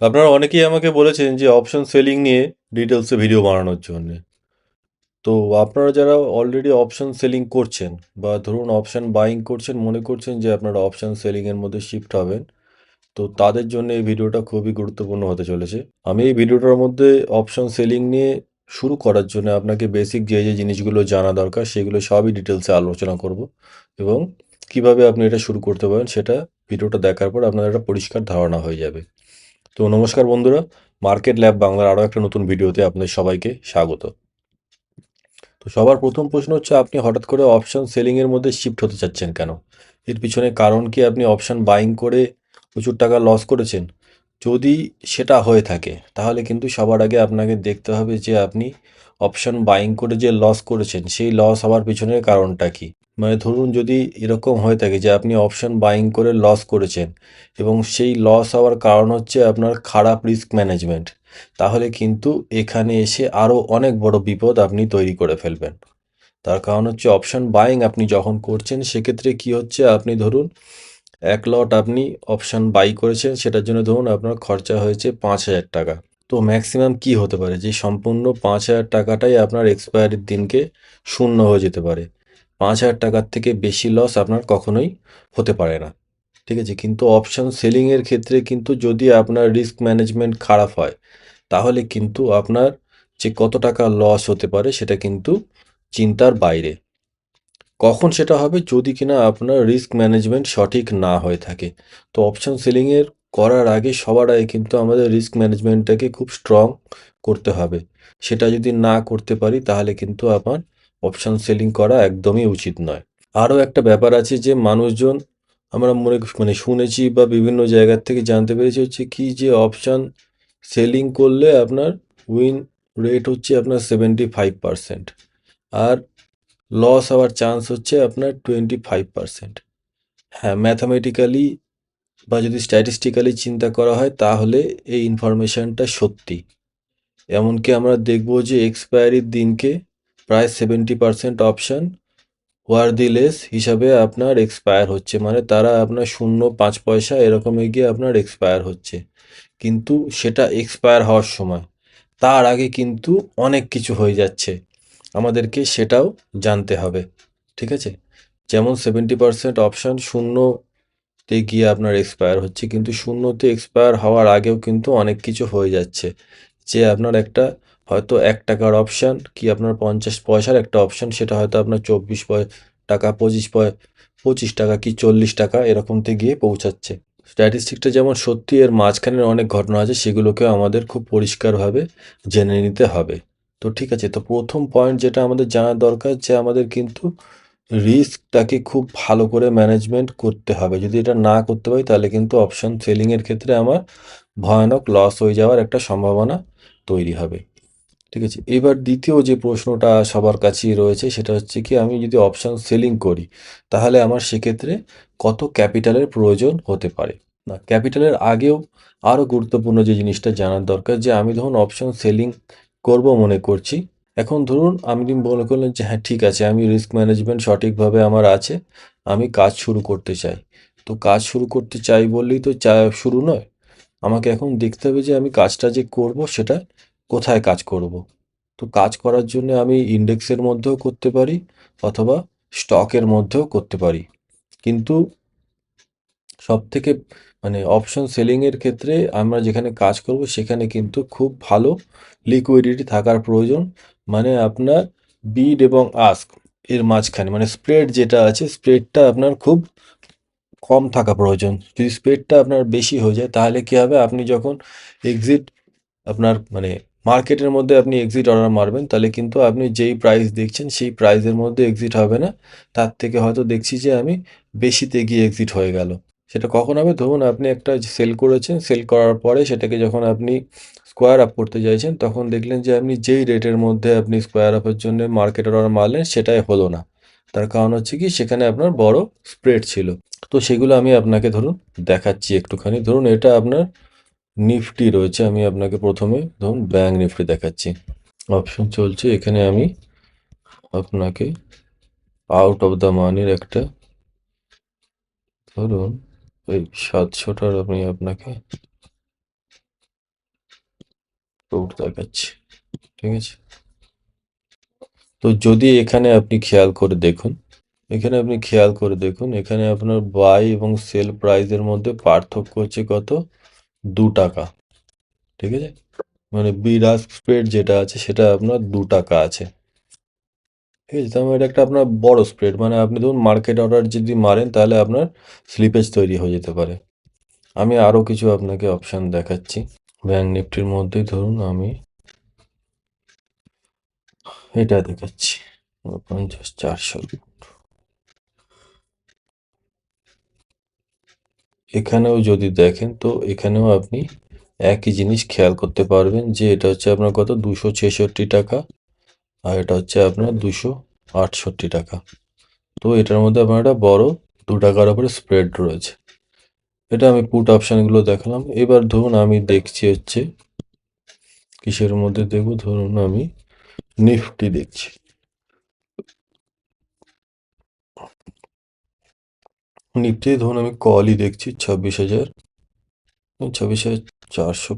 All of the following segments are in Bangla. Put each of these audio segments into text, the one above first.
আপনারা অনেকেই আমাকে বলেছেন যে অপশন সেলিং নিয়ে ডিটেলসে ভিডিও বানানোর জন্যে। তো আপনারা যারা অলরেডি অপশন সেলিং করছেন বা ধরুন অপশন বাইং করছেন, মনে করছেন যে আপনারা অপশন সেলিংয়ের মধ্যে শিফট হবেন, তো তাদের জন্য এই ভিডিওটা খুবই গুরুত্বপূর্ণ হতে চলেছে। আমি এই ভিডিওটার মধ্যে অপশন সেলিং নিয়ে শুরু করার জন্য আপনাকে বেসিক যে যে জিনিসগুলো জানা দরকার, সেগুলো সবই ডিটেলসে আলোচনা করব এবং কীভাবে আপনি এটা শুরু করতে পারেন সেটা ভিডিওটা দেখার পর আপনার একটা পরিষ্কার ধারণা হয়ে যাবে। তো নমস্কার বন্ধুরা, মার্কেট ল্যাব বাংলার আরও একটা নতুন ভিডিওতে আপনাদের সবাইকে স্বাগত। তো সবার প্রথম প্রশ্ন হচ্ছে, আপনি হঠাৎ করে অপশন সেলিংয়ের মধ্যে শিফট হতে চাচ্ছেন কেন? এর পিছনে কারণ কি আপনি অপশন বাইং করে প্রচুর টাকা লস করেছেন? যদি সেটা হয়ে থাকে, তাহলে কিন্তু সবার আগে আপনাকে দেখতে হবে যে আপনি অপশন বাইং করে যে লস করেছেন, সেই লস হওয়ার পিছনের কারণটা কি? মানে ধরুন যদি এরকম হয়ে থাকে যে আপনি অপশন বাইং করে লস করেছেন এবং সেই লস হওয়ার কারণ হচ্ছে আপনার খারাপ রিস্ক ম্যানেজমেন্ট তাহলে কিন্তু এখানে এসে আরও অনেক বড় বিপদ আপনি তৈরি করে ফেলবেন। তার কারণ হচ্ছে অপশন বাইং আপনি যখন করছেন, সেক্ষেত্রে কি হচ্ছে? আপনি ধরুন এক লট আপনি অপশন বাই করেছেন, সেটার জন্য ধরুন আপনার খরচা হয়েছে পাঁচ হাজার টাকা। তো ম্যাক্সিমাম কি হতে পারে? যে সম্পূর্ণ পাঁচ হাজার টাকাটাই আপনার এক্সপায়ারির দিনকে শূন্য হয়ে যেতে পারে। পাঁচ হাজার টাকার থেকে বেশি লস আপনার কখনোই হতে পারে না। ঠিক আছে? কিন্তু অপশন সেলিংয়ের ক্ষেত্রে কিন্তু যদি আপনার রিস্ক ম্যানেজমেন্ট খারাপ হয়, তাহলে কিন্তু আপনার যে কত টাকা লস হতে পারে সেটা কিন্তু চিন্তার বাইরে। কখন সেটা হবে যদি কিনা আপনার রিস্ক ম্যানেজমেন্ট সঠিক না হয়ে থাকে। তো অপশন সেলিংয়ের করার আগে সবার আগে কিন্তু আমাদের রিস্ক ম্যানেজমেন্টটাকে খুব স্ট্রং করতে হবে। সেটা যদি না করতে পারি তাহলে কিন্তু আমার অপশন সেলিং করা একদমই উচিত নয়। আরও একটা ব্যাপার আছে যে মানুষজন, আমরা মনে মানে শুনেছি বা বিভিন্ন জায়গার থেকে জানতে পেরেছি হচ্ছে কি যে অপশন সেলিং করলে আপনার উইন রেট হচ্ছে আপনার সেভেন্টি ফাইভ পারসেন্ট আর লস হওয়ার চান্স হচ্ছে আপনার টোয়েন্টি ফাইভ পারসেন্ট হ্যাঁ ম্যাথামেটিক্যালি বা যদি স্ট্যাটিস্টিক্যালি চিন্তা করা হয় তাহলে এই ইনফরমেশনটা সত্যি। এমনকি আমরা দেখব যে এক্সপায়ারির দিনকে প্রায় সেভেন্টি পারসেন্ট অপশান ওয়ার্দিলেস হিসাবে আপনার এক্সপায়ার হচ্ছে। মানে তারা আপনার শূন্য পাঁচ পয়সা এরকম গিয়ে আপনার এক্সপায়ার হচ্ছে। কিন্তু সেটা এক্সপায়ার হওয়ার সময়। তার আগে কিন্তু অনেক কিছু হয়ে যাচ্ছে। আমাদেরকে সেটাও জানতে হবে। ঠিক আছে? যেমন সেভেন্টি পার্সেন্ট অপশান শূন্যতে গিয়ে আপনার এক্সপায়ার হচ্ছে। কিন্তু শূন্যতে এক্সপায়ার হওয়ার আগেও কিন্তু অনেক কিছু হয়ে যাচ্ছে। যে আপনার একটা হয়তো এক টাকার অপশান কি আপনার পঞ্চাশ পয়সার একটা অপশান সেটা হয়তো আপনার চব্বিশ টাকা পঁচিশ পঁচিশ টাকা কি চল্লিশ টাকা, এরকমতে গিয়ে পৌঁছাচ্ছে। স্ট্যাটিস্টিকটা যেমন সত্যি, এর মাঝখানের অনেক ঘটনা আছে, সেগুলোকেও আমাদের খুব পরিষ্কারভাবে জেনে নিতে হবে। তো ঠিক আছে, তো প্রথম পয়েন্ট যেটা আমাদের জানা দরকার, যে আমাদের কিন্তু রিস্কটাকে খুব ভালো করে ম্যানেজমেন্ট করতে হবে। যদি এটা না করতে পারি, তাহলে কিন্তু অপশন সেলিংয়ের ক্ষেত্রে আমার ভয়ানক লস হয়ে যাওয়ার একটা সম্ভাবনা তৈরি হবে। ঠিক আছে? এবার দ্বিতীয় যে প্রশ্নটা সবার কাছেই রয়েছে, সেটা হচ্ছে কি, আমি যদি অপশন সেলিং করি, তাহলে আমার সেক্ষেত্রে কত ক্যাপিটালের প্রয়োজন হতে পারে? না ক্যাপিটালের আগেও আরও গুরুত্বপূর্ণ যে জিনিসটা জানার দরকার, যে আমি ধরুন অপশন সেলিং করব মনে করছি। এখন ধরুন আমি মনে করলেন যে হ্যাঁ ঠিক আছে, আমি রিস্ক ম্যানেজমেন্ট সঠিকভাবে আমার আছে, আমি কাজ শুরু করতে চাই। তো কাজ শুরু করতে চাই বললেই তো চা, শুরু নয়। আমাকে এখন দেখতে হবে যে আমি কাজটা যে করব সেটা কোথায় কাজ করব? তো কাজ করার জন্য আমি ইন্ডেক্সের মধ্যেও করতে পারি অথবা স্টকের মধ্যেও করতে পারি। কিন্তু সব থেকে মানে অপশন সেলিংয়ের ক্ষেত্রে আমরা যেখানে কাজ করব সেখানে কিন্তু খুব ভালো লিকুইডিটি থাকার প্রয়োজন। মানে আপনার বিড এবং আস্ক এর মাঝখানে মানে স্প্রেড যেটা আছে স্প্রেডটা আপনার খুব কম থাকা প্রয়োজন। যদি স্প্রেডটা আপনার বেশি হয়ে যায় তাহলে কী হবে? আপনি যখন এক্সিট আপনার মানে মার্কেটের মধ্যে আপনি এক্সিট অর্ডার মারবেন, তাহলে কিন্তু আপনি যেই প্রাইস দেখছেন, সেই প্রাইসের মধ্যে এক্সিট হবে না। তার থেকে হয়তো দেখছি যে আমি বেশিতে গিয়ে এক্সিট হয়ে গেল। সেটা কখন হবে? ধরুন আপনি একটা সেল করেছেন সেল করার পরে সেটাকে যখন আপনি স্কোয়ার আপ করতে চাইছেন, তখন দেখলেন যে আপনি যেই রেটের মধ্যে আপনি স্কোয়ার আপের জন্য মার্কেট অর্ডার মারলেন, সেটাই হলো না। তার কারণ হচ্ছে কি, সেখানে আপনার বড় স্প্রেড ছিল। তো সেগুলো আমি আপনাকে ধরুন দেখাচ্ছি একটুখানি। ধরুন এটা আপনার নিফটি রয়েছে, আমি আপনাকে প্রথমে ধরুন ব্যাঙ্ক নিফটি দেখাচ্ছি। অপশন চলছে, এখানে আমি আপনাকে আউট অফ দ্য মানির একটা ধরুন ওই সাতশোটার আমি আপনাকে দেখাচ্ছি, ঠিক আছে? তো যদি এখানে আপনি খেয়াল করে দেখুন, এখানে আপনি খেয়াল করে দেখুন, এখানে আপনার বাই এবং সেল প্রাইজের মধ্যে পার্থক্য হচ্ছে কত? দু টাকা, ঠিক আছে? মানে বিরাজ স্প্রেড যেটা আছে, সেটা আপনার দু টাকা আছে। ঠিক আছে? তার মানে এটা একটা আপনার বড় স্প্রেড মানে আপনি ধরুন মার্কেট অর্ডার যদি মারেন, তাহলে আপনার স্লিপেজ তৈরি হয়ে যেতে পারে। আমি আরও কিছু আপনাকে অপশান দেখাচ্ছি। ব্যাঙ্ক নিফটির মধ্যেই ধরুন আমি এটা দেখাচ্ছি। পঞ্চাশ চারশো। এখানেও যদি দেখেন, তো এখানেও আপনি একই জিনিস খেয়াল করতে পারবেন যে এটা হচ্ছে আপনার কত? দুশো ছেষট্টি টাকা আর এটা হচ্ছে আপনার দুশো আটষট্টি টাকা। তো এটার মধ্যে আপনার একটা বড় দু টাকার উপরে স্প্রেড রয়েছে। এটা আমি পুট অপশানগুলো দেখালাম। এবার ধরুন আমি দেখছি হচ্ছে, কিসের মধ্যে দেখব? ধরুন আমি নিফটি দেখছি। নিফটি ধরুন আমি কলই দেখছি ছাব্বিশ হাজার। ছাব্বিশ হাজার চারশো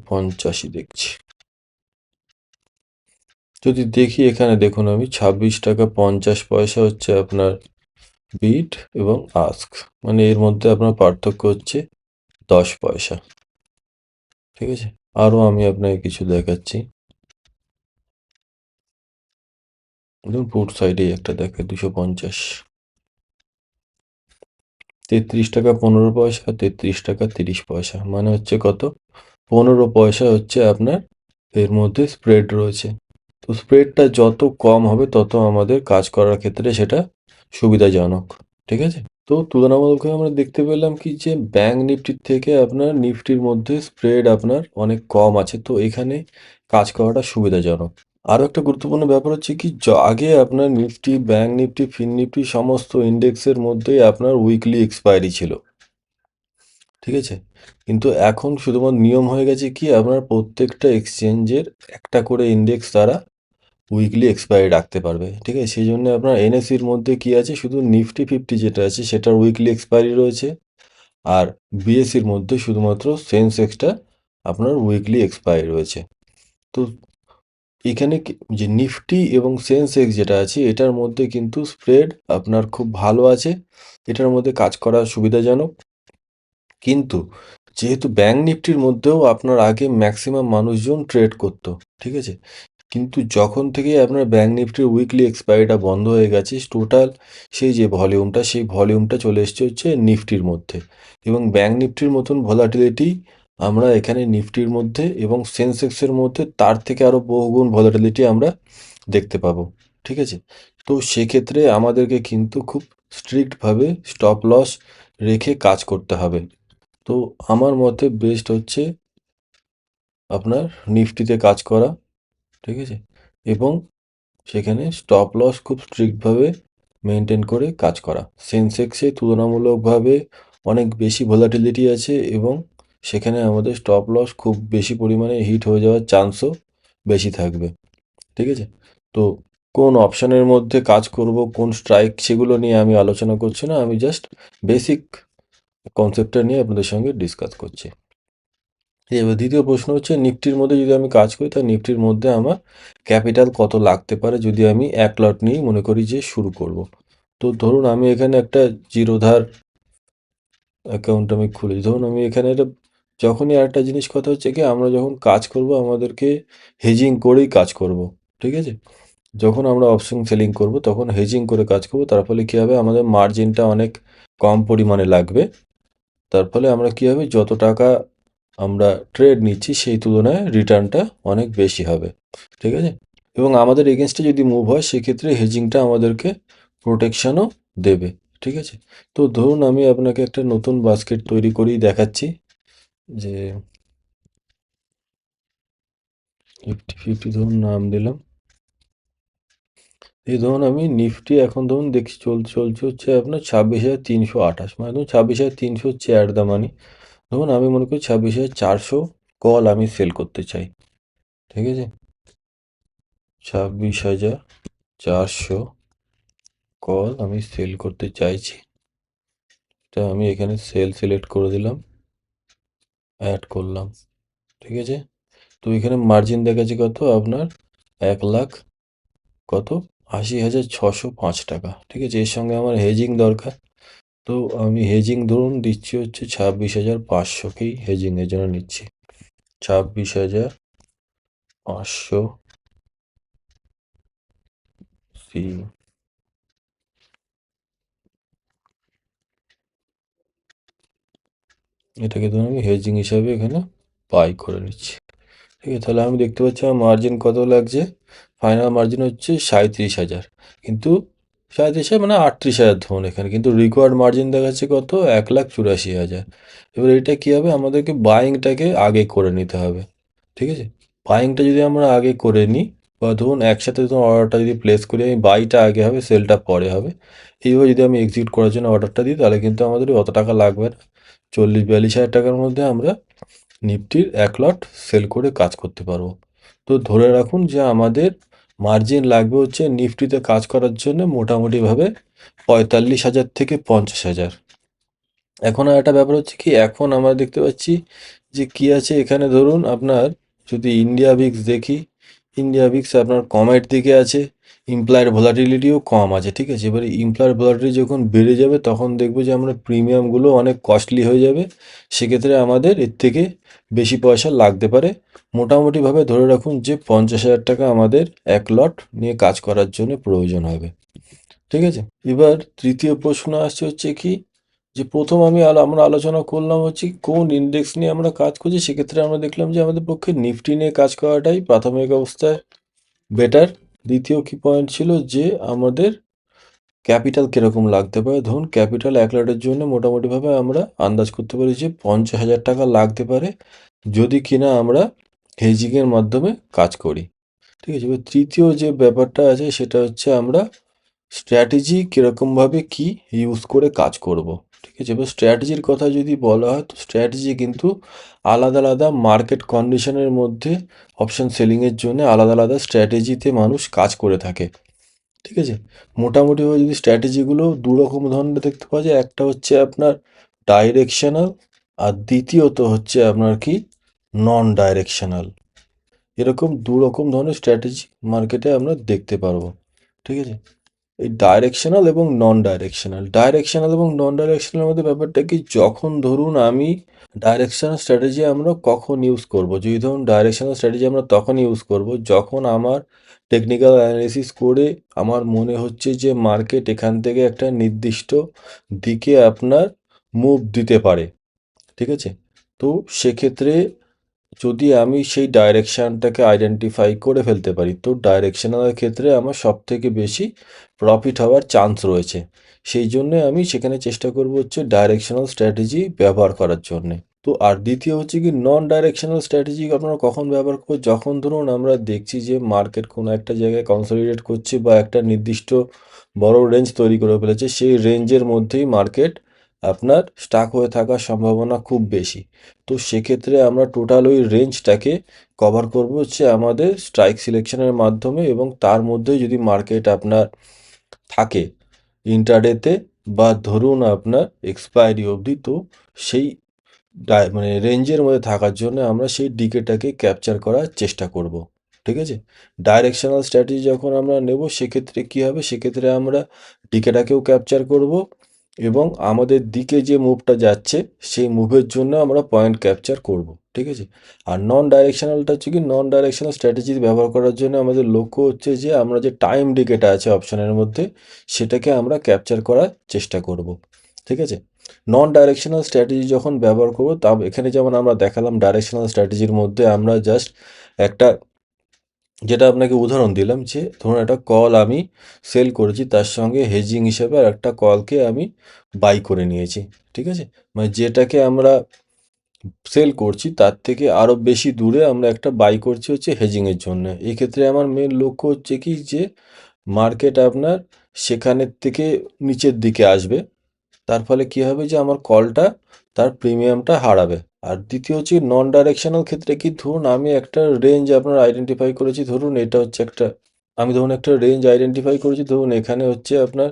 দেখছি। যদি দেখি এখানে দেখুন আমি ছাব্বিশ টাকা পঞ্চাশ পয়সা হচ্ছে আপনার বিট এবং আস্ক মানে এর মধ্যে আপনার পার্থক্য হচ্ছে দশ পয়সা। ঠিক আছে? আরও আমি আপনাকে কিছু দেখাচ্ছি। ধরুন পুট সাইডেই একটা দেখে দুশো পঞ্চাশ। তেত্রিশ টাকা পনেরো পয়সা তেত্রিশ টাকা তিরিশ পয়সা। মানে হচ্ছে কত? পনেরো পয়সা হচ্ছে আপনার এর মধ্যে স্প্রেড রয়েছে। তো স্প্রেডটা যত কম হবে, তত আমাদের কাজ করার ক্ষেত্রে সেটা সুবিধাজনক। ঠিক আছে? তো তুলনামূলকভাবে আমরা দেখতে পেলাম কি যে ব্যাঙ্ক নিফটির থেকে আপনার নিফটির মধ্যে স্প্রেড আপনার অনেক কম আছে। তো এখানে কাজ করাটা সুবিধাজনক। আরও একটা গুরুত্বপূর্ণ ব্যাপার হচ্ছে কি আগে আপনার Nifty bank Nifty, fin Nifty সমস্ত ইন্ডেক্সের মধ্যেই আপনার উইকলি এক্সপায়ারি ছিল। ঠিক আছে? কিন্তু এখন শুধুমাত্র নিয়ম হয়ে গেছে কি, আপনার প্রত্যেকটা এক্সচেঞ্জের একটা করে ইন্ডেক্স তারা উইকলি এক্সপায়ারি রাখতে পারবে। ঠিক আছে? সেই জন্য আপনার এনএসির মধ্যে কি আছে, শুধু নিফটি ফিফটি যেটা আছে সেটার উইকলি এক্সপায়ারি রয়েছে। আর বিএসসির মধ্যে শুধুমাত্র সেন্সেক্সটা আপনার উইকলি এক্সপায়ারি রয়েছে। তো এখানে যে নিফটি এবং সেন্সেক্স যেটা আছে, এটার মধ্যে কিন্তু স্প্রেড আপনার খুব ভালো আছে। এটার মধ্যে কাজ করা সুবিধাজনক। কিন্তু যেহেতু ব্যাঙ্ক নিফটির মধ্যেও আপনার আগে ম্যাক্সিমাম মানুষজন ট্রেড করতো, ঠিক আছে? কিন্তু যখন থেকে আপনার ব্যাঙ্ক নিফটির উইকলি এক্সপায়ারিটা বন্ধ হয়ে গেছে টোটাল সেই যে ভলিউমটা সেই ভলিউমটা চলে এসছে হচ্ছে নিফটির মধ্যে। এবং ব্যাঙ্ক নিফটির মতন ভলাটিলিটি আমরা এখানে নিফটির মধ্যে এবং সেন্সেক্সের মধ্যে তার থেকে আরও বহুগুণ ভলাটিলিটি আমরা দেখতে পাবো, ঠিক আছে? তো সেক্ষেত্রে আমাদেরকে কিন্তু খুব স্ট্রিক্টভাবে স্টপ লস রেখে কাজ করতে হবে। তো আমার মতে বেস্ট হচ্ছে আপনার নিফটিতে কাজ করা, ঠিক আছে? এবং সেখানে স্টপ লস খুব স্ট্রিক্টভাবে মেনটেন করে কাজ করা। সেন্সেক্সে তুলনামূলকভাবে অনেক বেশি ভোলাটিলিটি আছে এবং সেখানে আমাদের স্টপ লস খুব বেশি পরিমাণে হিট হয়ে যাওয়ার চান্সও বেশি থাকবে। ঠিক আছে? তো কোন অপশানের মধ্যে কাজ করব, কোন স্ট্রাইক সেগুলো নিয়ে আমি আলোচনা করছি না, আমি জাস্ট বেসিক কনসেপ্টটা নিয়ে আপনাদের সঙ্গে ডিসকাস করছি। এবার দ্বিতীয় প্রশ্ন হচ্ছে, নিফটির মধ্যে যদি আমি কাজ করি তাহলে নিফটির মধ্যে আমার ক্যাপিটাল কত লাগতে পারে যদি আমি এক লট নিয়েই মনে করি যে শুরু করব? তো ধরুন আমি এখানে একটা জিরোধার অ্যাকাউন্ট আমি খুলি। ধরুন আমি এখানে একটা যখনই আরেকটা জিনিস কথা হচ্ছে কি, আমরা যখন কাজ করব, আমাদেরকে হেজিং করেই কাজ করব, ঠিক আছে? যখন আমরা অপশন সেলিং করব, তখন হেজিং করে কাজ করব, তার ফলে কী হবে? আমাদের মার্জিনটা অনেক কম পরিমাণে লাগবে। তার ফলে আমরা কী হবে? যত টাকা আমরা ট্রেড নিচ্ছি, সেই তুলনায় রিটার্নটা অনেক বেশি হবে, ঠিক আছে? এবং আমাদের এগেনস্টে যদি মুভ হয়, সেক্ষেত্রে হেজিংটা আমাদেরকে প্রোটেকশনও দেবে, ঠিক আছে? তো ধরুন আমি আপনাকে একটা নতুন বাস্কেট তৈরি করেই দেখাচ্ছি। যে ফিফটি ফিফটি ধরুন নাম দিলাম। এই ধরুন আমি নিফটি এখন ধরুন দেখছি চল, চলছে হচ্ছে আপনার ছাব্বিশ হাজার তিনশো আঠাশ। মানে ধরুন ছাব্বিশ হাজার তিনশো হচ্ছে অ্যাট দ্য মানি ধরুন আমি মনে করি ছাব্বিশ হাজার চারশো কল আমি সেল করতে চাই। ঠিক আছে? ছাব্বিশ হাজার চারশো কল আমি সেল করতে চাইছি। এটা আমি এখানে সেল সিলেক্ট করে দিলাম। অ্যাড করলাম। ঠিক আছে? তো এখানে মার্জিন দেখাচ্ছে কত? আপনার এক লাখ কত? আশি হাজার ছশো পাঁচ টাকা। ঠিক আছে? এর সঙ্গে আমার হেজিং দরকার। তো আমি হেজিং ধরুন, দিচ্ছি হচ্ছে ছাব্বিশ হাজার পাঁচশোকেই হেজিংয়ের জন্য নিচ্ছি। ছাব্বিশ হাজার পাঁচশো সি এটাকে ধরুন আমি হেজিং হিসাবে এখানে বাই করে নিচ্ছি। ঠিক আছে, তাহলে আমি দেখতে পাচ্ছি আমার মার্জিন কত লাগছে? ফাইনাল মার্জিন হচ্ছে সাঁত্রিশ হাজার। কিন্তু সাঁত্রিশ হাজার মানে আটত্রিশ হাজার ধরুন এখানে, কিন্তু রিকোয়ার্ড মার্জিন দেখাচ্ছে কত? এক লাখ চুরাশি হাজার। এবার এটা কী হবে? আমাদেরকে বাইংটাকে আগে করে নিতে হবে। ঠিক আছে? বাইংটা যদি আমরা আগে করে নিই ধরুন একসাথে ধরুন অর্ডারটা যদি প্লেস করি, আমি বাইটা আগে হবে সেলটা পরে হবে। এইভাবে যদি আমি এক্সিকিউট করার জন্য অর্ডারটা দিই, তাহলে কিন্তু আমাদের অত টাকা লাগবে না। চল্লিশ, বিয়াল্লিশ হাজার টাকার মধ্যে আমরা নিফটির এক লট সেল করে কাজ করতে পারব। তো ধরে রাখুন যে আমাদের মার্জিন লাগবে হচ্ছে নিফটিতে কাজ করার জন্য মোটামুটিভাবে পঁয়তাল্লিশ হাজার থেকে পঞ্চাশ হাজার। এখন আর একটা ব্যাপার হচ্ছে কি, এখন আমরা দেখতে পাচ্ছি যে কি আছে। এখানে ধরুন আপনার যদি ইন্ডিয়া ভিক্স দেখি ইন্ডিয়া ভিক্স আপনার কমের দিকে আছে ইমপ্লয়েড ভোলাটিলিটিও কম আছে, ঠিক আছে? এবারে ইমপ্লয়েড ভোলাটিলিটি যখন বেড়ে যাবে, তখন দেখব যে আমরা প্রিমিয়ামগুলো অনেক কস্টলি হয়ে যাবে। সেক্ষেত্রে আমাদের এর থেকে বেশি পয়সা লাগতে পারে। মোটামুটিভাবে ধরে রাখুন যে পঞ্চাশ হাজার টাকা আমাদের এক লট নিয়ে কাজ করার জন্য প্রয়োজন হবে। ঠিক আছে? এবার তৃতীয় প্রশ্ন আসছে হচ্ছে কি যে প্রথম আমি আলো আমরা আলোচনা করলাম হচ্ছে কোন ইন্ডেক্স নিয়ে আমরা কাজ করছি, সেক্ষেত্রে আমরা দেখলাম যে আমাদের পক্ষে নিফটি নিয়ে কাজ করাটাই প্রাথমিক অবস্থায় বেটার দ্বিতীয় কি পয়েন্ট ছিল যে আমাদের ক্যাপিটাল কীরকম লাগতে পারে। ধরুন ক্যাপিটাল এক লাটের জন্য মোটামুটিভাবে আমরা আন্দাজ করতে পারি যে পঞ্চাশ হাজার টাকা লাগতে পারে যদি কিনা আমরা হেজিংয়ের মাধ্যমে কাজ করি। ঠিক আছে, এবার তৃতীয় যে ব্যাপারটা আছে সেটা হচ্ছে আমরা স্ট্র্যাটেজি কীরকমভাবে কি ইউজ করে কাজ করব। ঠিক আছে? এবার স্ট্র্যাটেজির কথা যদি বলা হয়, তো স্ট্র্যাটেজি কিন্তু আলাদা আলাদা মার্কেট কন্ডিশনের মধ্যে অপশন সেলিংয়ের জন্য আলাদা আলাদা স্ট্র্যাটেজিতে মানুষ কাজ করে থাকে। ঠিক আছে? মোটামুটিভাবে যদি স্ট্র্যাটেজিগুলো দু রকম ধরনের দেখতে পাওয়া যায়, একটা হচ্ছে আপনার ডাইরেকশনাল আর দ্বিতীয়ত হচ্ছে আপনার কি? নন ডাইরেকশনাল এরকম দু রকম ধরনের স্ট্র্যাটেজি মার্কেটে আমরা দেখতে পারব। ঠিক আছে? এই ডাইরেকশনাল এবং নন ডাইরেকশনাল ডাইরেকশনাল এবং নন ডাইরেকশনালের মধ্যে ব্যাপারটা কি? যখন ধরুন আমি ডাইরেকশনাল স্ট্র্যাটেজি আমরা কখন ইউজ করব? যদি ধরুন ডাইরেকশনাল স্ট্র্যাটেজি আমরা তখন ইউজ করব, যখন আমার টেকনিক্যাল অ্যানালিসিস করে আমার মনে হচ্ছে যে মার্কেট এখান থেকে একটা নির্দিষ্ট দিকে আপনার মুভ দিতে পারে। ঠিক আছে? তো সেক্ষেত্রে যদি আমি সেই ডাইরেকশানটাকে আইডেন্টিফাই করে ফেলতে পারি, তো ডাইরেকশনালের ক্ষেত্রে আমার সব থেকে বেশি প্রফিট হওয়ার চান্স রয়েছে। সেই জন্য আমি সেখানে চেষ্টা করব হচ্ছে ডাইরেকশনাল স্ট্র্যাটেজি ব্যবহার করার জন্যে। তো আর দ্বিতীয় হচ্ছে কি নন ডাইরেকশনাল স্ট্র্যাটেজি আপনারা কখন ব্যবহার করব? যখন ধরুন আমরা দেখছি যে মার্কেট কোনো একটা জায়গায় কনসলিডেট করছে বা একটা নির্দিষ্ট বড় রেঞ্জ তৈরি করে ফেলেছে, সেই রেঞ্জের মধ্যেই মার্কেট আপনার স্টাক হয়ে থাকার সম্ভাবনা খুব বেশি। তো সেক্ষেত্রে আমরা টোটাল ওই রেঞ্জটাকে কভার করব হচ্ছে আমাদের স্ট্রাইক সিলেকশনের মাধ্যমে এবং তার মধ্যে যদি মার্কেট আপনার থাকে ইন্টারডেতে বা ধরুন আপনার এক্সপায়ারি অবধি, তো সেই মানে রেঞ্জের মধ্যে থাকার জন্য আমরা সেই ডিকেটাকে ক্যাপচার করার চেষ্টা করব। ঠিক আছে? ডাইরেকশনাল স্ট্র্যাটেজি যখন আমরা নেব, সেক্ষেত্রে কী হবে? সেক্ষেত্রে আমরা ডিকেটাকেও ক্যাপচার করব। এবং আমাদের দিকে যে মুভটা যাচ্ছে, সেই মুভের জন্য আমরা পয়েন্ট ক্যাপচার করব, ঠিক আছে? আর নন ডাইরেকশনালটা হচ্ছে কি নন ডাইরেকশনাল স্ট্র্যাটেজি ব্যবহার করার জন্য আমাদের লক্ষ্য হচ্ছে যে, আমরা যে টাইম ডিকেটা আছে অপশনের মধ্যে, সেটাকে আমরা ক্যাপচার করার চেষ্টা করব, ঠিক আছে? নন ডাইরেকশনাল স্ট্র্যাটেজি যখন ব্যবহার করব তা এখানে যেমন আমরা দেখালাম ডাইরেকশনাল স্ট্র্যাটেজির মধ্যে আমরা জাস্ট একটা যেটা আপনাকে উদাহরণ দিলাম যে ধরুন একটা কল আমি সেল করেছি, তার সঙ্গে হেজিং হিসেবে আর একটা কলকে আমি বাই করে নিয়েছি, ঠিক আছে? মানে যেটাকে আমরা সেল করছি, তার থেকে আরও বেশি দূরে আমরা একটা বাই করছি হচ্ছে হেজিংয়ের জন্য। এক্ষেত্রে আমার মেন লক্ষ্য হচ্ছে কি যে মার্কেট আপনার সেখানের থেকে নিচের দিকে আসবে, তার ফলে কী হবে যে আমার কলটা তার প্রিমিয়ামটা হারাবে। আর দ্বিতীয় হচ্ছে নন ডাইরেকশনাল ক্ষেত্রে কি, ধরুন আমি একটা রেঞ্জ আপনার আইডেন্টিফাই করেছি, ধরুন এটা হচ্ছে একটা, আমি ধরুন একটা রেঞ্জ আইডেন্টিফাই করেছি, ধরুন এখানে হচ্ছে আপনার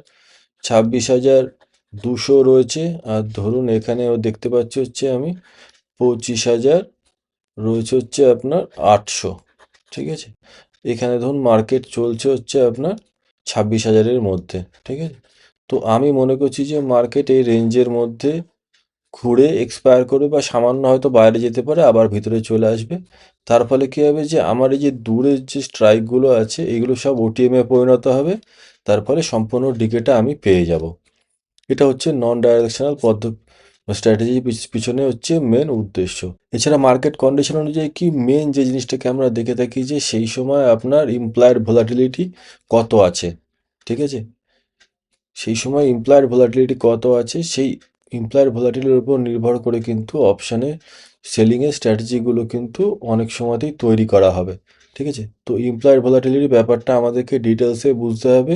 ছাব্বিশ হাজার দুশো রয়েছে, আর ধরুন এখানে দেখতে পাচ্ছি হচ্ছে আমি পঁচিশ হাজার রয়েছে হচ্ছে আপনার আটশো, ঠিক আছে? এখানে ধরুন মার্কেট চলছে হচ্ছে আপনার ছাব্বিশ হাজারের মধ্যে, ঠিক আছে? তো আমি মনে করছি যে মার্কেট এই রেঞ্জের মধ্যে ঘুরে এক্সপায়ার করবে বা সামান্য হয়তো বাইরে যেতে পারে, আবার ভিতরে চলে আসবে। তার ফলে কী হবে যে, আমার এই যে দূরের যে স্ট্রাইকগুলো আছে, এগুলো সব ওটিএমে পরিণত হবে। তার ফলে সম্পূর্ণ ডিকেটা আমি পেয়ে যাব। এটা হচ্ছে নন ডাইরেকশনাল পদ্ধতি স্ট্র্যাটেজি পিছনে হচ্ছে মেন উদ্দেশ্য। এছাড়া মার্কেট কন্ডিশন অনুযায়ী কি মেন যে জিনিসটাকে আমরা দেখে থাকি যে, সেই সময় আপনার ইমপ্লয়েড ভোলাটিলিটি কত আছে? ঠিক আছে? সেই সময় ইমপ্লয়েড ভোলাটিলিটি কত আছে? সেই ইমপ্লয়েড ভোলাটিলের উপর নির্ভর করে কিন্তু অপশানে সেলিংয়ের স্ট্র্যাটেজিগুলো কিন্তু অনেক সময়তেই তৈরি করা হবে, ঠিক আছে? তো ইমপ্লয়ার ভোলাটিলিটির ব্যাপারটা আমাদেরকে ডিটেলসে বুঝতে হবে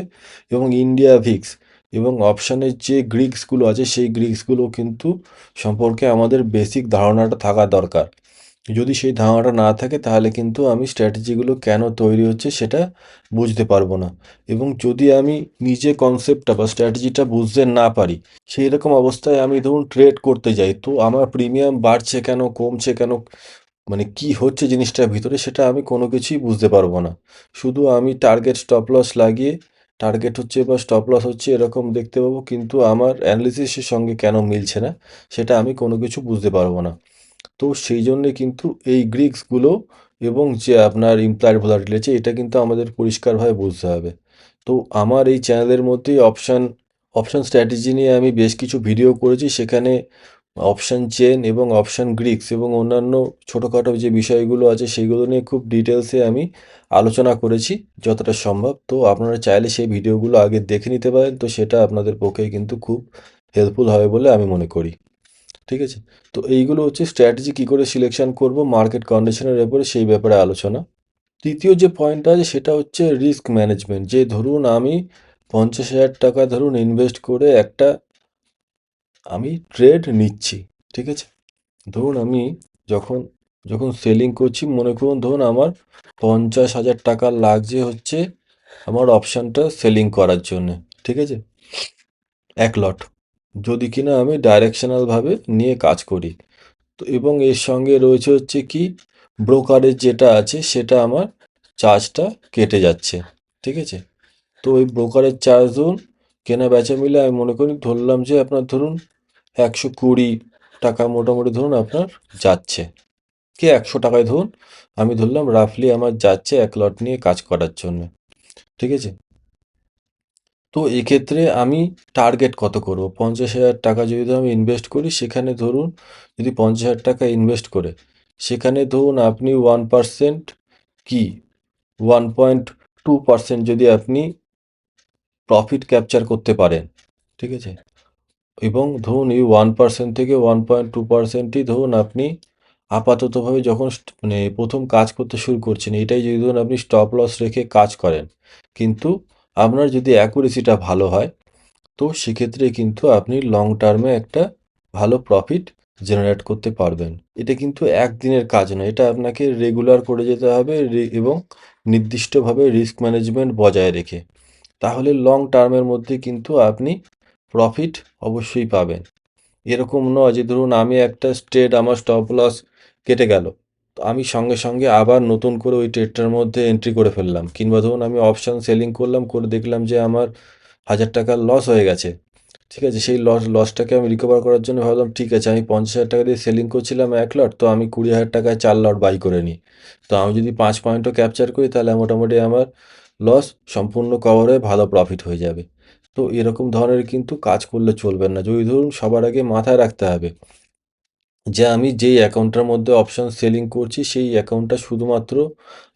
এবং ইন্ডিয়া ভিক্স এবং অপশানের যে গ্রিক্সগুলো আছে, সেই গ্রিক্সগুলো কিন্তু সম্পর্কে আমাদের বেসিক ধারণাটা থাকা দরকার। যদি সেই ধারণাটা না থাকে, তাহলে কিন্তু আমি স্ট্র্যাটেজিগুলো কেন তৈরি হচ্ছে সেটা বুঝতে পারব না। এবং যদি আমি নিজে কনসেপ্টটা বা স্ট্র্যাটেজিটা বুঝতে না পারি, সেই রকম অবস্থায় আমি ধরুন ট্রেড করতে যাই, তো আমার প্রিমিয়াম বাড়ছে কেন, কমছে কেন মানে কি হচ্ছে জিনিসটার ভিতরে সেটা আমি কোনো কিছুই বুঝতে পারব না। শুধু আমি টার্গেট স্টপ লস লাগিয়ে টার্গেট হচ্ছে বা স্টপ লস হচ্ছে এরকম দেখতে পাবো, কিন্তু আমার অ্যানালিসিসের সঙ্গে কেন মিলছে না, সেটা আমি কোনো কিছু বুঝতে পারব না। তো সেই জন্যে কিন্তু এই গ্রিক্সগুলো এবং যে আপনার ইমপ্লয়েড ভোলাটিলিটি আছে, এটা কিন্তু আমাদের পরিষ্কারভাবে বুঝতে হবে। তো আমার এই চ্যানেলের মধ্যেই অপশান অপশান স্ট্র্যাটেজি নিয়ে আমি বেশ কিছু ভিডিও করেছি। সেখানে অপশান চেন এবং অপশান গ্রিক্স এবং অন্যান্য ছোটোখাটো যে বিষয়গুলো আছে, সেগুলো নিয়ে খুব ডিটেলসে আমি আলোচনা করেছি যতটা সম্ভব। তো আপনারা চাইলে সেই ভিডিওগুলো আগে দেখে নিতে পারেন। তো সেটা আপনাদের পক্ষে কিন্তু খুব হেল্পফুল হবে বলে আমি মনে করি। ঠিক আছে? তো এইগুলো হচ্ছে স্ট্র্যাটেজি কী করে সিলেকশন করব মার্কেট কন্ডিশনের উপরে সেই ব্যাপারে আলোচনা। তৃতীয় যে পয়েন্টটা আছে সেটা হচ্ছে রিস্ক ম্যানেজমেন্ট যে ধরুন আমি পঞ্চাশ হাজার টাকা ধরুন ইনভেস্ট করে একটা আমি ট্রেড নিচ্ছি, ঠিক আছে? ধরুন আমি যখন যখন সেলিং করছি, মনে করুন ধরুন আমার পঞ্চাশ হাজার টাকা লাগছে হচ্ছে আমার অপশানটা সেলিং করার জন্য, ঠিক আছে? এক লট যদি কিনা আমি ডাইরেকশনালভাবে নিয়ে কাজ করি। তো এবং এর সঙ্গে রয়েছে হচ্ছে কি ব্রোকারেজ যেটা আছে সেটা আমার চার্জটা কেটে যাচ্ছে, ঠিক আছে? তো ওই ব্রোকারের চার্জ ধরুন, কেনা বেচা মিলে আমি মনে করি ধরলাম যে আপনার ধরুন একশো কুড়ি টাকা মোটামুটি ধরুন আপনার যাচ্ছে। কি একশো টাকায় ধরুন, আমি ধরলাম রাফলি আমার যাচ্ছে এক লট নিয়ে কাজ করার জন্য, ঠিক আছে? তো এক্ষেত্রে আমি টার্গেট কত করব? পঞ্চাশ হাজার টাকা যদি আমি ইনভেস্ট করি, সেখানে ধরুন যদি পঞ্চাশ হাজার টাকা ইনভেস্ট করে, সেখানে ধরুন আপনি ওয়ান পার্সেন্ট কি? ওয়ান পয়েন্ট টু পার্সেন্ট যদি আপনি প্রফিট ক্যাপচার করতে পারেন, ঠিক আছে? এবং ধরুন এই ওয়ান পার্সেন্ট থেকে ওয়ান পয়েন্ট টু পার্সেন্টই ধরুন আপনি আপাততভাবে যখন মানে প্রথম কাজ করতে শুরু করছেন, এটাই যদি ধরুন আপনি স্টপ লস রেখে কাজ করেন। কিন্তু আপনার যদি অ্যাকুরেসিটা ভালো হয়, তো সেক্ষেত্রে কিন্তু আপনি লং টার্মে একটা ভালো প্রফিট জেনারেট করতে পারবেন। এটা কিন্তু একদিনের কাজ নয়, এটা আপনাকে রেগুলার করে যেতে হবে এবং নির্দিষ্টভাবে রিস্ক ম্যানেজমেন্ট বজায় রেখে। তাহলে লং টার্মের মধ্যে কিন্তু আপনি প্রফিট অবশ্যই পাবেন। এরকম নয় যে, ধরুন আমি একটা ট্রেড আমার স্টপ লস কেটে গেল। তো আমি সঙ্গে সঙ্গে আবার নতুন করে ওই ট্রেডটার মধ্যে এন্ট্রি করে ফেললাম। কিংবা ধরুন আমি অপশান সেলিং করলাম, করে দেখলাম যে আমার হাজার টাকার লস হয়ে গেছে। ঠিক আছে, সেই লস লসটাকে আমি রিকভার করার জন্য ভাবলাম, ঠিক আছে, আমি পঞ্চাশ হাজার টাকা দিয়ে সেলিং করছিলাম এক লট তো আমি কুড়ি হাজার টাকায় চার লট বাই করে নিই। তো আমি যদি পাঁচ পয়েন্টও ক্যাপচার করি, তাহলে মোটামুটি আমার লস সম্পূর্ণ কভার হয়ে ভালো প্রফিট হয়ে যাবে। তো এরকম ধরনের কিন্তু কাজ করলে চলবে না। যদি ধরুন সবার আগে মাথায় রাখতে হবে যে আমি যেই অ্যাকাউন্টটার মধ্যে অপশান সেলিং করছি, সেই অ্যাকাউন্টটা শুধুমাত্র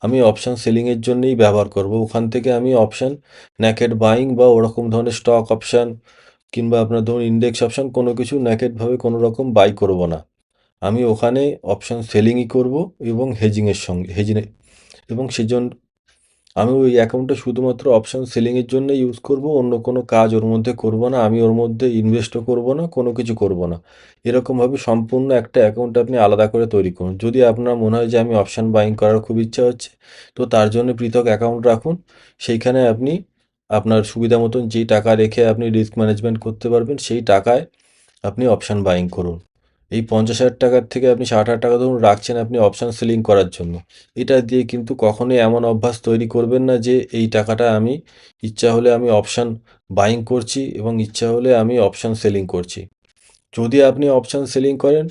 আমি অপশান সেলিংয়ের জন্যই ব্যবহার করব। ওখান থেকে আমি অপশান ন্যাকেড বাইং বা ওরকম ধরনের স্টক অপশান কিংবা আপনার ধরুন ইন্ডেক্স অপশান কোনো কিছু ন্যাকেডভাবে কোনো রকম বাই করব না। আমি ওখানে অপশান সেলিংই করব এবং হেজিংয়ের সঙ্গে হেজিং এবং সেজন্য আমি ওই অ্যাকাউন্টটা শুধুমাত্র অপশান সেলিংয়ের জন্য ইউজ করব, অন্য কোনো কাজ ওর মধ্যে করব না, আমি ওর মধ্যে ইনভেস্টও করব না, কোনো কিছু করব না। এরকমভাবে সম্পূর্ণ একটা অ্যাকাউন্ট আপনি আলাদা করে তৈরি করুন। যদি আপনার মনে হয় যে আমি অপশান বাইং করার খুব ইচ্ছা হচ্ছে, তো তার জন্য পৃথক অ্যাকাউন্ট রাখুন। সেইখানে আপনি আপনার সুবিধা মতন যেই টাকা রেখে আপনি রিস্ক ম্যানেজমেন্ট করতে পারবেন, সেই টাকায় আপনি অপশান বাইং করুন। এই পঞ্চাশ হাজার টাকার থেকে আপনি ষাট হাজার টাকা ধরুন রাখছেন আপনি অপশান সেলিং করার জন্য। এটা দিয়ে কিন্তু কখনোই এমন অভ্যাস তৈরি করবেন না যে এই টাকাটা আমি ইচ্ছা হলে আমি অপশান বাইং করছি এবং ইচ্ছা হলে আমি অপশান সেলিং করছি। যদি আপনি অপশান সেলিং করেন,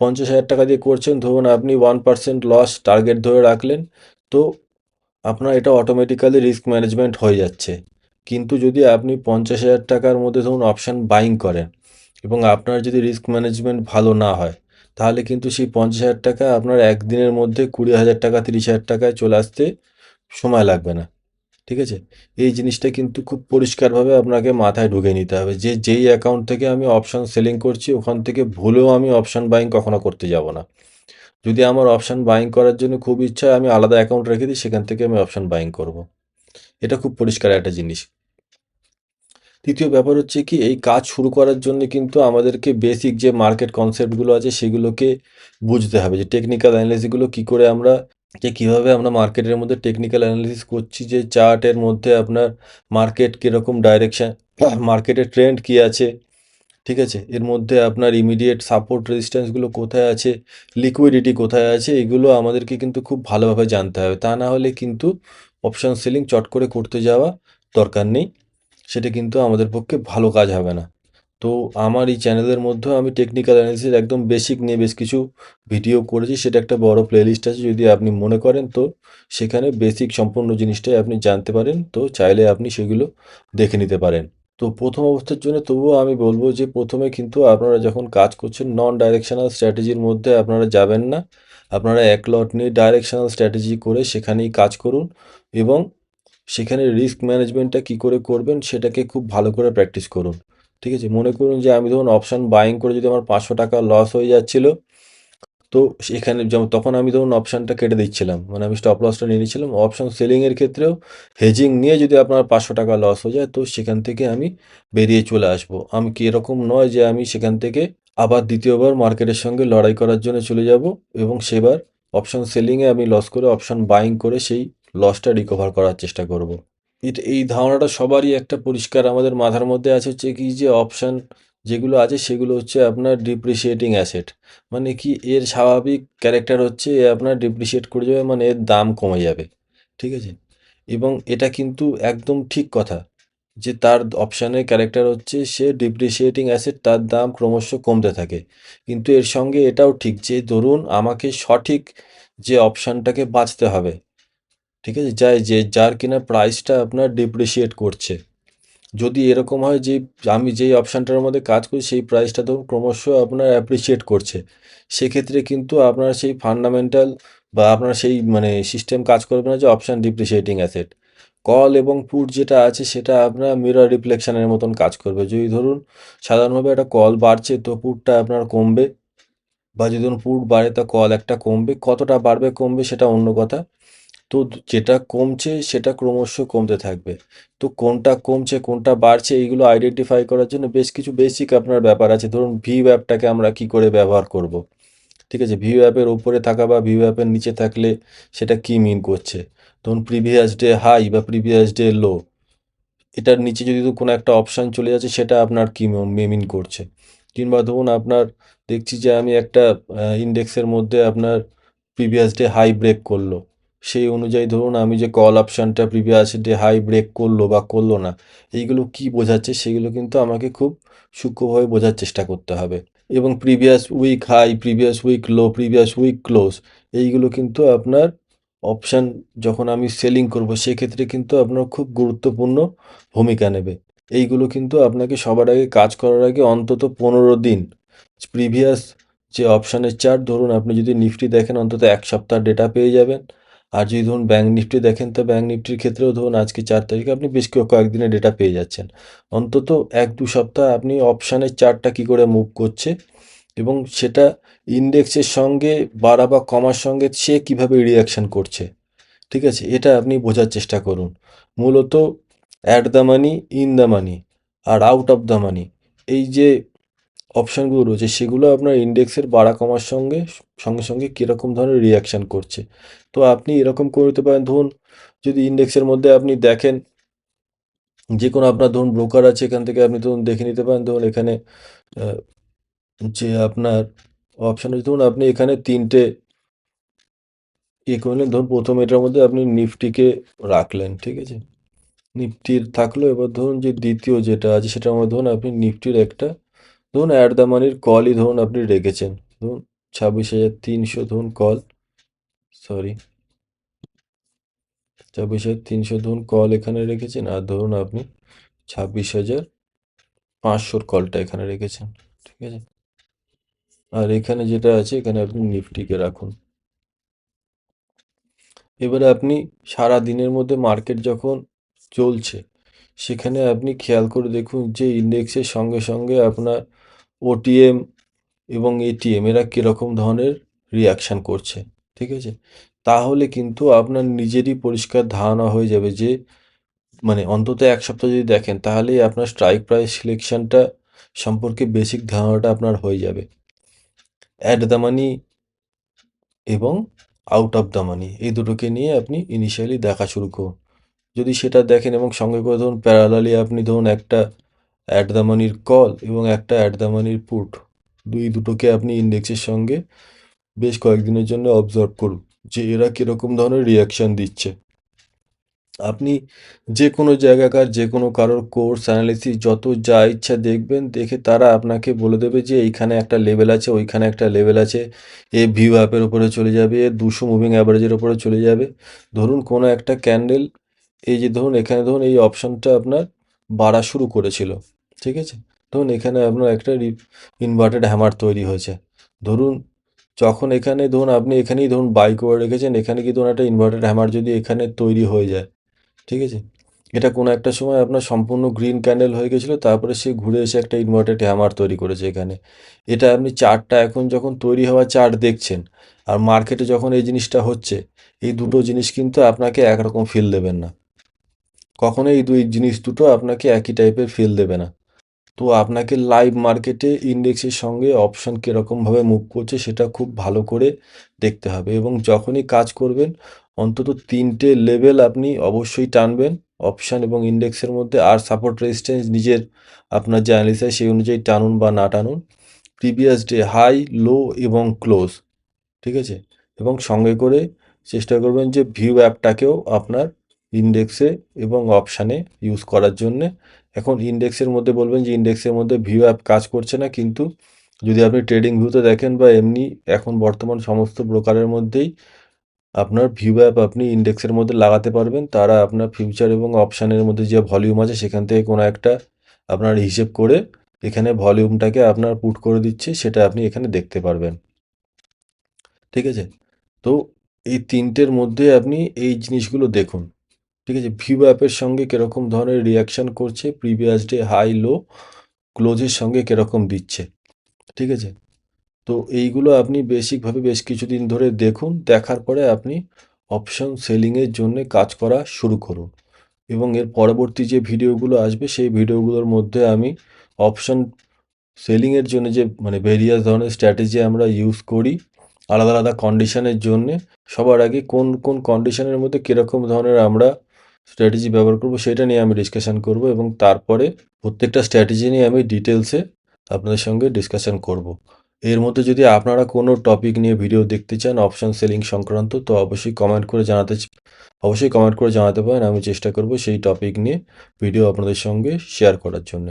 পঞ্চাশ হাজার টাকা দিয়ে করছেন, ধরুন আপনি ওয়ান পার্সেন্ট লস টার্গেট ধরে রাখলেন, তো আপনার এটা অটোমেটিক্যালি রিস্ক ম্যানেজমেন্ট হয়ে যাচ্ছে। কিন্তু যদি আপনি পঞ্চাশ হাজার টাকার মধ্যে ধরুন অপশান বাইং করেন এবং আপনার যদি রিস্ক ম্যানেজমেন্ট ভালো না হয়, তাহলে কিন্তু সেই পঞ্চাশ হাজার টাকা আপনার একদিনের মধ্যে কুড়ি হাজার টাকা, তিরিশ হাজার টাকায় চলে আসতে সময় লাগবে না। ঠিক আছে? এই জিনিসটা কিন্তু খুব পরিষ্কারভাবে আপনাকে মাথায় ঢুকে নিতে হবে যে, যেই অ্যাকাউন্ট থেকে আমি অপশান সেলিং করছি, ওখান থেকে ভুলেও আমি অপশান বাইং কখনো করতে যাব না। যদি আমার অপশান বাইং করার জন্য খুব ইচ্ছা আমি আলাদা অ্যাকাউন্ট রেখে দিই, সেখান থেকে আমি অপশান বাইং করব। এটা খুব পরিষ্কার একটা জিনিস। তৃতীয় ব্যাপার হচ্ছে কি, এই কাজ শুরু করার জন্য কিন্তু আমাদেরকে বেসিক যে মার্কেট কনসেপ্টগুলো আছে সেগুলোকে বুঝতে হবে যে টেকনিক্যাল অ্যানালিসিসগুলো কী করে আমরা, যে কীভাবে আমরা মার্কেটের মধ্যে টেকনিক্যাল অ্যানালিসিস করছি, যে চার্টের মধ্যে আপনার মার্কেট কীরকম ডাইরেকশান মার্কেটের ট্রেন্ড কী আছে, ঠিক আছে? এর মধ্যে আপনার ইমিডিয়েট সাপোর্ট রেজিস্ট্যান্সগুলো কোথায় আছে লিকুইডিটি কোথায় আছে, এগুলো আমাদেরকে কিন্তু খুব ভালোভাবে জানতে হবে। তা না হলে কিন্তু অপশান সেলিং চট করে করতে যাওয়া দরকার নেই। সেটা কিন্তু আমাদের পক্ষে ভালো কাজ হবে না। তো আমার এই চ্যানেলের মধ্যেও আমি টেকনিক্যাল অ্যানালিসিস একদম বেসিক নিয়ে বেশ কিছু ভিডিও করেছি, সেটা একটা বড় প্লেলিস্ট আছে যদি আপনি মনে করেন তো। সেখানে বেসিক সম্পূর্ণ জিনিসটাই আপনি জানতে পারেন, তো চাইলে আপনি সেগুলো দেখে নিতে পারেন। তো প্রথম অবস্থার জন্য তবুও আমি বলব যে প্রথমে কিন্তু আপনারা যখন কাজ করছেন নন ডাইরেকশনাল স্ট্র্যাটেজির মধ্যে আপনারা যাবেন না। আপনারা এক লট নিয়ে ডাইরেকশনাল স্ট্র্যাটেজি করে সেখানেই কাজ করুন এবং সেখানে রিস্ক ম্যানেজমেন্টটা কী করে করবেন সেটাকে খুব ভালো করে প্র্যাকটিস করুন। ঠিক আছে? মনে করুন যে আমি ধরুন অপশান বাইং করে যদি আমার পাঁচশো টাকা লস হয়ে যাচ্ছিল, তো সেখানে যেমন তখন আমি ধরুন অপশানটা কেটে দিচ্ছিলাম। মানে আমি স্টপ লসটা নিয়ে নিচ্ছিলাম। অপশান সেলিংয়ের ক্ষেত্রেও হেজিং নিয়ে যদি আপনার পাঁচশো টাকা লস হয়ে যায়, তো সেখান থেকে আমি বেরিয়ে চলে আসব। আমি কি এরকম নয় যে আমি সেখান থেকে আবার দ্বিতীয়বার মার্কেটের সঙ্গে লড়াই করার জন্য চলে যাব এবং সেবার অপশান সেলিংয়ে আমি লস করে অপশান বাইং করে সেই লসটা রিকভার করার চেষ্টা করব। এটা এই ধারণাটা সবারই একটা পরিষ্কার আমাদের মাথার মধ্যে আছে হচ্ছে কি যে অপশান যেগুলো আছে সেগুলো হচ্ছে আপনার ডিপ্রিসিয়েটিং অ্যাসেট মানে কি এর স্বাভাবিক ক্যারেক্টার হচ্ছে এ আপনার ডিপ্রিসিয়েট করে যাবে মানে এর দাম কমে যাবে। ঠিক আছে? এবং এটা কিন্তু একদম ঠিক কথা যে তার অপশানের ক্যারেক্টার হচ্ছে সে ডিপ্রিসিয়েটিং অ্যাসেট তার দাম ক্রমশ কমতে থাকে। কিন্তু এর সঙ্গে এটাও ঠিক যে ধরুন আমাকে সঠিক যে অপশানটাকে বাঁচতে হবে। ঠিক আছে? যাই, যে যার কিনা প্রাইসটা আপনার ডিপ্রিসিয়েট করছে। যদি এরকম হয় যে আমি যেই অপশানটার মধ্যে কাজ করি, সেই প্রাইসটা ধরুন ক্রমশ আপনার অ্যাপ্রিসিয়েট করছে। সেক্ষেত্রে কিন্তু আপনার সেই ফান্ডামেন্টাল বা আপনার সেই মানে সিস্টেম কাজ করবে না যে অপশান ডিপ্রিসিয়েটিং অ্যাসেট কল এবং পুট যেটা আছে, সেটা আপনার মিরর রিফ্লেকশানের মতন কাজ করবে। যদি ধরুন, সাধারণভাবে একটা কল বাড়ছে, তো পুটটা আপনার কমবে। বা যদি ধরুন পুট বাড়ে, তা কল একটা কমবে। কতটা বাড়বে, কমবে, সেটা অন্য কথা। তো যেটা কমছে সেটা ক্রমশ কমতে থাকবে। তো কোনটা কমছে, কোনটা বাড়ছে এইগুলো আইডেন্টিফাই করার জন্য বেশ কিছু বেসিক আপনার ব্যাপার আছে। ধরুন ভিউ অ্যাপটাকে আমরা কি করে ব্যবহার করব। ঠিক আছে ভিউ অ্যাপের উপরে থাকা বা ভিউ অ্যাপের নিচে থাকলে সেটা কি মিন করছে? ধরুন প্রিভিয়াস ডে হাই বা প্রিভিয়াস ডে লো এটার নিচে যদি কোনো একটা অপশান চলে যাচ্ছে সেটা আপনার কি মিন করছে? কিংবা ধরুন আপনার দেখছি যে আমি একটা ইন্ডেক্সের মধ্যে আপনার প্রিভিয়াস ডে হাই ব্রেক করল। সেই অনুযায়ী ধরুন আমি যে কল অপশানটা প্রিভিয়াস ডে হাই ব্রেক করল বা করল না, এইগুলো কি বোঝাচ্ছে সেগুলো কিন্তু আমাকে খুব সূক্ষ্মভাবে বোঝার চেষ্টা করতে হবে। এবং previous week high previous week low previous week close এইগুলো কিন্তু আপনার অপশান যখন আমি সেলিং করব সেক্ষেত্রে কিন্তু আপনার খুব গুরুত্বপূর্ণ ভূমিকা নেবে। এইগুলো কিন্তু আপনাকে সবার আগে কাজ করার আগে অন্তত পনেরো দিন। প্রিভিয়াস যে অপশানের চার্ট ধরুন আপনি যদি নিফটি দেখেন অন্তত এক সপ্তাহ ডেটা পেয়ে যাবেন। আর যদি ধরুন ব্যাঙ্ক নিফটি দেখেন, তো ব্যাঙ্ক নিফটির ক্ষেত্রেও ধরুন আজকে চার তারিখে আপনি বেশ কয়েকদিনের ডেটা পেয়ে যাচ্ছেন। অন্তত এক, দু সপ্তাহ আপনি অপশানের চারটা কী করে মুভ করছে এবং সেটা ইন্ডেক্সের সঙ্গে বাড়া বা কমার সঙ্গে সে কীভাবে রিয়াকশান করছে। ঠিক আছে? এটা আপনি বোঝার চেষ্টা করুন। মূলত at the money in the money R out of the money এই যে অপশানগুলো রয়েছে, সেগুলো আপনার ইন্ডেক্সের বাড়া কমার সঙ্গে সঙ্গে সঙ্গে কীরকম ধরনের রিয়াকশান করছে। তো আপনি এরকম করে নিতে পারেন, ধরুন যদি ইন্ডেক্সের মধ্যে আপনি দেখেন, যে কোনো আপনার ধরুন ব্রোকার আছে, এখান থেকে আপনি ধরুন দেখে নিতে পারেন, ধরুন এখানে যে আপনার অপশান আছে, ধরুন আপনি এখানে তিনটে ইয়ে করলেন ধরুন প্রথম এটার মধ্যে আপনি নিফটিকে রাখলেন, ঠিক আছে? নিফটির থাকল, এবার ধরুন যে দ্বিতীয় যেটা আছে, সেটার মধ্যে ধরুন আপনি নিফটির একটা ধরুন অ্যাট দ্য মানির কলই ধরুন আপনি রেখেছেন। ধরুন ছাব্বিশ হাজার তিনশো ধরুন কল সরি ছাব্বিশ হাজার তিনশো ধরুন কল এখানে রেখেছেন আর ধরুন আপনি ছাব্বিশ হাজার পাঁচশোর কলটা এখানে রেখেছেন, ঠিক আছে? আর এখানে যেটা আছে, এখানে আপনি নিফটিকে রাখুন। এবারে আপনি সারা দিনের মধ্যে মার্কেট যখন চলছে, সেখানে আপনি খেয়াল করে দেখুন যে ইন্ডেক্সের সঙ্গে সঙ্গে আপনার ওটিএম এবং এটিএম এরা কীরকম ধরনের রিয়াকশান করছে, ঠিক আছে? তাহলে কিন্তু আপনার নিজেরই পরিষ্কার ধারণা হয়ে যাবে যে মানে অন্তত এক সপ্তাহ যদি দেখেন, তাহলেই আপনার স্ট্রাইক প্রাইস সিলেকশনটা সম্পর্কে বেসিক ধারণাটা আপনার হয়ে যাবে। অ্যাট দ্য মানি এবং আউট অফ দ্য মানি এই দুটোকে নিয়ে আপনি ইনিশিয়ালি দেখা শুরু করুন। যদি সেটা দেখেন এবং সঙ্গে করে ধরুন প্যারালালি আপনি ধরুন একটা অ্যাট দ্য মানির কল এবং একটা অ্যাট দ্য মানির পুট দুই দুটোকে আপনি ইন্ডেক্সের সঙ্গে বেশ কয়েকদিনের জন্য অবজার্ভ করুন, যে এরা কীরকম ধরনের রিয়াকশান দিচ্ছে। আপনি যে কোনো জায়গাকার যে কোনো কারোর কোর্স অ্যানালিসিস যত যা ইচ্ছা দেখবেন, দেখে তারা আপনাকে বলে দেবে যে এইখানে একটা লেভেল আছে, ওইখানে একটা লেভেল আছে। এ ভিউ অ্যাপের ওপরে চলে যাবে, এ দুশো মুভিং অ্যাভারেজের উপরে চলে যাবে। ধরুন কোনো একটা ক্যান্ডেল এই যে ধরুন, এখানে ধরুন এই অপশানটা আপনার বাড়া শুরু করেছিল। ঠিক আছে? ধরুন এখানে আপনার একটা ইনভার্টেড হ্যামার তৈরি হয়েছে। ধরুন যখন এখানে ধরুন আপনি এখানেই ধরুন বাই করে রেখেছেন, এখানে কি ধরুন একটা ইনভার্টেড হ্যামার যদি এখানে তৈরি হয়ে যায়, ঠিক আছে? এটা কোনো একটা সময় আপনার সম্পূর্ণ গ্রিন ক্যান্ডেল হয়ে গেছিল, তারপরে সে ঘুরে এসে একটা ইনভার্টেড হ্যামার তৈরি করেছে এখানে। এটা আপনি চার্টটা এখন যখন তৈরি হওয়া চার্ট দেখছেন, আর মার্কেটে যখন এই জিনিসটা হচ্ছে, এই দুটো জিনিস কিন্তু আপনাকে একরকম ফিল দেবেন না। কখনো এই দুই জিনিস দুটো আপনাকে একই টাইপের ফিল দেবে না। তো আপনাকে লাইভ মার্কেটে ইন্ডেক্সের সঙ্গে অপশান কীরকমভাবে মুভ করছে সেটা খুব ভালো করে দেখতে হবে এবং যখনই কাজ করবেন, অন্তত তিনটে লেভেল আপনি অবশ্যই টানবেন। অপশান এবং ইন্ডেক্সের মধ্যে আর সাপোর্ট রেজিস্ট্যান্স নিজের আপনার যে সেই অনুযায়ী টানুন বা না টানুন। প্রিভিয়াস ডে হাই লো এবং ক্লোজ ঠিক আছে? এবং সঙ্গে করে চেষ্টা করবেন যে ভিউ অ্যাপটাকেও আপনার ইন্ডেক্সে এবং অপশানে ইউজ করার জন্যে এখন ইন্ডেক্সের মধ্যে বলবেন যে ইন্ডেক্সের মধ্যে ভিউ অ্যাপ কাজ করছে না, কিন্তু যদি আপনি ট্রেডিং ভিউতে দেখেন বা এমনি এখন বর্তমান সমস্ত ব্রোকারের মধ্যেই আপনার ভিউ অ্যাপ আপনি ইন্ডেক্সের মধ্যে লাগাতে পারবেন। তারা আপনার ফিউচার এবং অপশানের মধ্যে যে ভলিউম আছে সেখান থেকে কোনো একটা আপনার হিসেব করে এখানে ভলিউমটাকে আপনার পুট করে দিচ্ছে, সেটা আপনি এখানে দেখতে পারবেন। ঠিক আছে? তো এই তিনটের মধ্যে আপনি এই জিনিসগুলো দেখুন। ঠিক আছে? ভিউ অ্যাপের সঙ্গে কীরকম ধরনের রিয়াকশান করছে? প্রিভিয়াস ডে হাই লো ক্লোজের সঙ্গে কীরকম দিচ্ছে? ঠিক আছে? তো এইগুলো আপনি বেসিকভাবে বেশ কিছুদিন ধরে দেখুন, দেখার পরে আপনি অপশন সেলিংয়ের জন্য কাজ করা শুরু করুন। এবং এর পরবর্তী যে ভিডিওগুলো আসবে, সেই ভিডিওগুলোর মধ্যে আমি অপশন সেলিংয়ের জন্য যে মানে ভেরিয়াস ধরনের স্ট্র্যাটেজি আমরা ইউজ করি, আলাদা আলাদা কন্ডিশনের জন্যে, সবার আগে কোন কোন কন্ডিশনের মধ্যে কীরকম ধরনের আমরা স্ট্র্যাটেজি ব্যবহার করব, সেটা নিয়ে আমি ডিসকাশন করব এবং তারপরে প্রত্যেকটা স্ট্র্যাটেজি নিয়ে আমি ডিটেলসে আপনাদের সঙ্গে ডিসকাশন করব। এর মধ্যে যদি আপনারা কোনো টপিক নিয়ে ভিডিও দেখতে চান অপশন সেলিং সংক্রান্ত, তো অবশ্যই কমেন্ট করে জানাতে অবশ্যই কমেন্ট করে জানাতে পারেন, আমি চেষ্টা করব সেই টপিক নিয়ে ভিডিও আপনাদের সঙ্গে শেয়ার করার জন্য।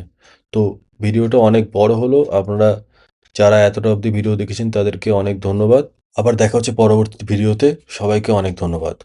তো ভিডিওটা অনেক বড় হলো, আপনারা যারা এতটা অবধি ভিডিও দেখেছেন, তাদেরকে অনেক ধন্যবাদ। আবার দেখা হচ্ছে পরবর্তী ভিডিওতে সবাইকে অনেক ধন্যবাদ।